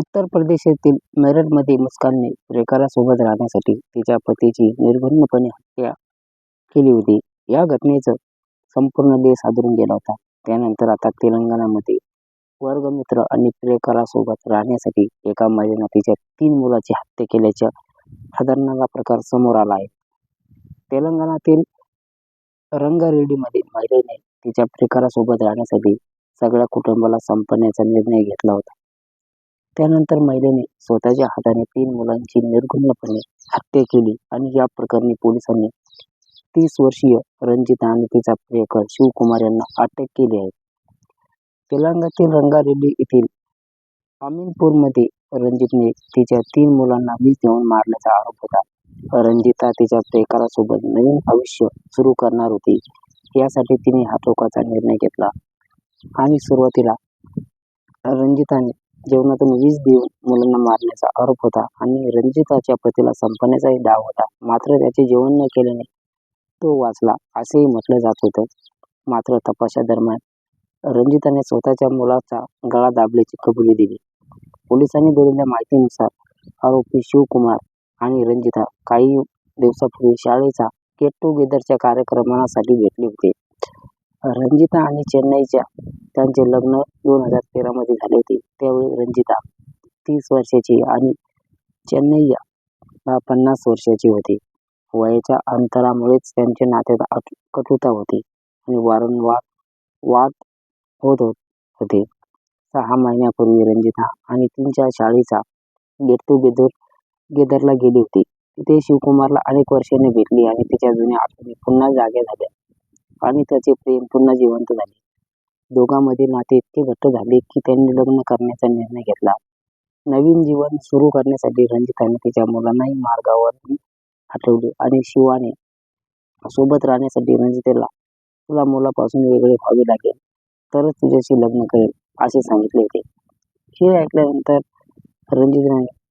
उत्तर प्रदेशातील मेरठमध्ये मुस्कानने प्रेकारासोबत राहण्यासाठी तिच्या पतीची निर्घृणपणे हत्या केली होती. या घटनेचं संपूर्ण देश हादरून गेला होता. त्यानंतर आता तेलंगणामध्ये वर्गमित्र आणि प्रियकरासोबत राहण्यासाठी एका महिलेने तिच्या तीन मुलाची हत्या केल्याच्या खतरनाक प्रकार समोर आला आहे. तेलंगणातील रंगारेड्डीमध्ये महिलेने तिच्या प्रेकारासोबत राहण्यासाठी सगळ्या कुटुंबाला संपवण्याचा निर्णय घेतला होता. त्यानंतर महिलेने स्वतःच्या हाताने तीन मुलांची निर्घृणपणे हत्या केली आणि या प्रकरणी पोलिसांनी तीस वर्षीय रंजिता आणि तिचा प्रियकर शिवकुमार यांना अटक केली आहे. तेलंगणातील रंगारेड्डी येथील अमीनपूरमध्ये रंजितने तिच्या तीन मुलांना वीज देऊन मारल्याचा आरोप होता. रंजिता तिच्या प्रियकरासोबत नवीन आयुष्य सुरू करणार होती. यासाठी तिने हा टोकाचा निर्णय घेतला आणि सुरुवातीला रंजिताने जेवणातून विष देऊन मुलांना मारण्याचा आरोप होता आणि रंजिताच्या पतीला संपवण्याचाही डाव होता. मात्र त्याचे जेवण न केल्याने तो वाचला असेही म्हटलं जात होतं. मात्र तपासादरम्यान रंजिताने स्वतःच्या मुलाचा गळा दाबल्याची कबुली दिली. पोलिसांनी दिलेल्या माहितीनुसार आरोपी शिवकुमार आणि रंजिता काही दिवसापूर्वी शाळेचा गेट टुगेदरच्या कार्यक्रमासाठी भेटले होते. रंजिता आणि चेन्नईच्या त्यांचे लग्न दोन हजार तेरा मध्ये झाले होते. त्यावेळी रंजिता तीस वर्षाची आणि चेन्नय्या पन्नास वर्षाची होती वयाच्या अंतरामुळेच त्यांच्या नात्यात कटुता होती आणि वारंवार वाद होत होते. सहा महिन्यापूर्वी रंजिता आणि तिच्या शाळेचा गेट टुगेदरला गेली होती. तिथे शिवकुमारला अनेक वर्षांनी भेटली आणि तिच्या जुन्या आठवणी पुन्हा जाग्या झाल्या आणि त्याचे प्रेम पुन्हा जिवंत झाले. दोघांमधील नाते इतके घट्ट झाले की त्यांनी लग्न करण्याचा निर्णय घेतला. नवीन जीवन सुरू करण्यासाठी रंजिताने तिच्या मुलांनाही मार्गावरून हटवले आणि शिवाने सोबत राहण्यासाठी रंजितेला तुला मुलापासून वेगळे व्हावे लागेल तरच तुझ्याशी लग्न करेल असे सांगितले होते. हे ऐकल्यानंतर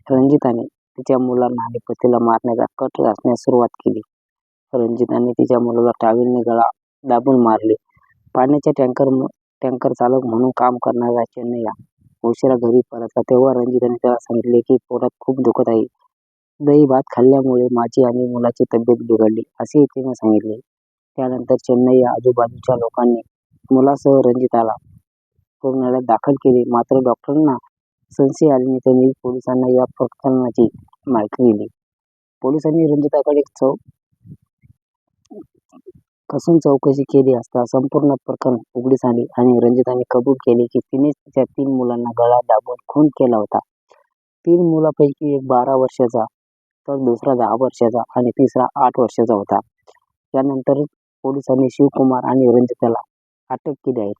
रंजिताने तिच्या मुलांना आणि पतीला मारण्याचा कट रचण्यास सुरुवात केली. रंजिताने तिच्या मुलाला टॉवेलने गळा दाबून मारले. पाण्याच्या टँकर टँकर चालक म्हणून काम करणारा चेन्नय्या उशिरा घरी परतला तेव्हा रंजिताने त्याला सांगितले की पोटात खूप दुखत आहे. दही भात खाल्ल्यामुळे माझी आणि मुलाची तब्येत बिघडली असे तिने सांगितले. त्यानंतर चेन्नय्या आजूबाजूच्या लोकांनी मुलासह रंजिताला रुग्णालयात दाखल केले. मात्र डॉक्टरांना संशय आल्याने त्यांनी पोलिसांना या प्रकरणाची माहिती दिली. पोलिसांनी रंजिताकडे कसून चौकशी केली असता संपूर्ण प्रकरण उघडकीस आले आणि रंजिताने कबूल केले की तिनेच तिच्या तीन मुलांना गळा दाबून खून केला होता. तीन मुलांपैकी एक बारा वर्षाचा तर दुसरा दहा वर्षाचा आणि तिसरा आठ वर्षाचा होता. त्यानंतर पोलिसांनी शिवकुमार आणि रंजिताला अटक केली आहे.